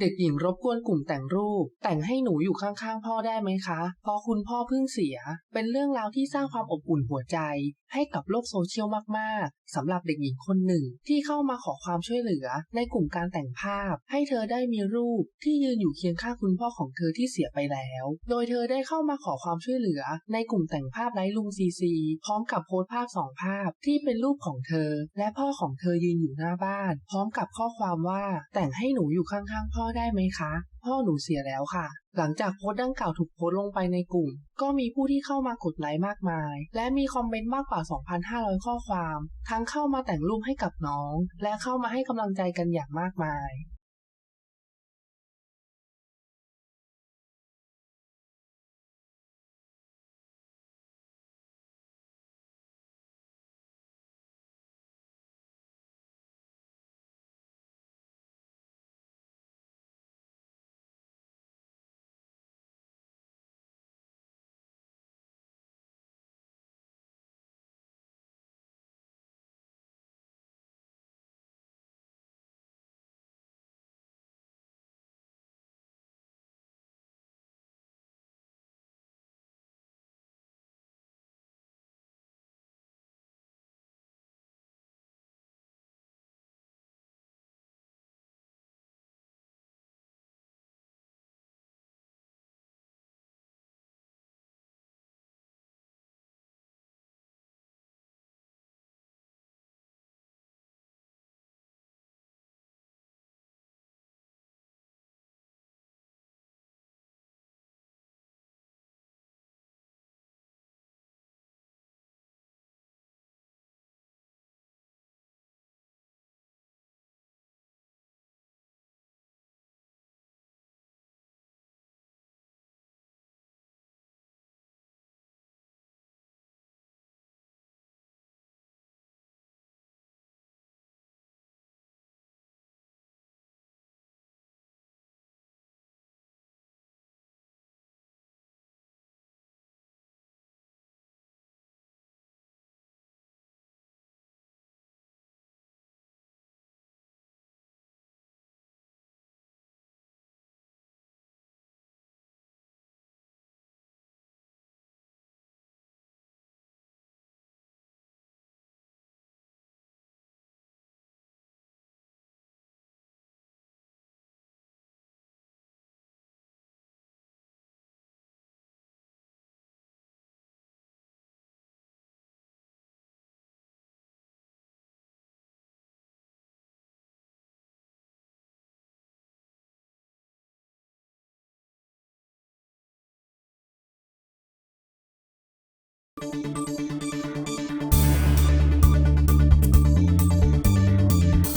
เด็กหญิงรบกวนกลุ่มแต่งรูป แต่งให้หนูอยู่ข้างๆ พ่อได้ไหมคะเพราะคุณพ่อเพิ่งเสีย เป็นเรื่องราวที่สร้างความอบอุ่นหัวใจ ให้กับโลกโซเชียลมากๆสำหรับเด็กหญิงคนหนึ่ง ที่เข้ามาขอความช่วยเหลือ ในกลุ่มการแต่งภาพ ให้เธอได้มีรูปที่ยืนอยู่เคียงข้างคุณพ่อของเธอที่เสียไปแล้ว โดยเธอได้เข้ามาขอความช่วยเหลือ ในกลุ่มแต่งภาพไร้ลุงซีซีพร้อมกับโพสต์ภาพสองภาพที่เป็นรูปของเธอ และพ่อของเธอยืนอยู่หน้าบ้าน พร้อมกับข้อความว่าแต่งให้หนูอยู่ข้างๆพ่อได้ไหมคะ พ่อหนูเสียแล้วค่ะ หลังจากโพสต์ดังกล่าวถูกโพสต์ลงไปในกลุ่ม ก็มีผู้ที่เข้ามากดไลค์มากมาย และมีคอมเมนต์มากกว่า 2,500 ข้อความ ทั้งเข้ามาแต่งรูปให้กับน้อง และเข้ามาให้กำลังใจกันอย่างมากมาย Thank you.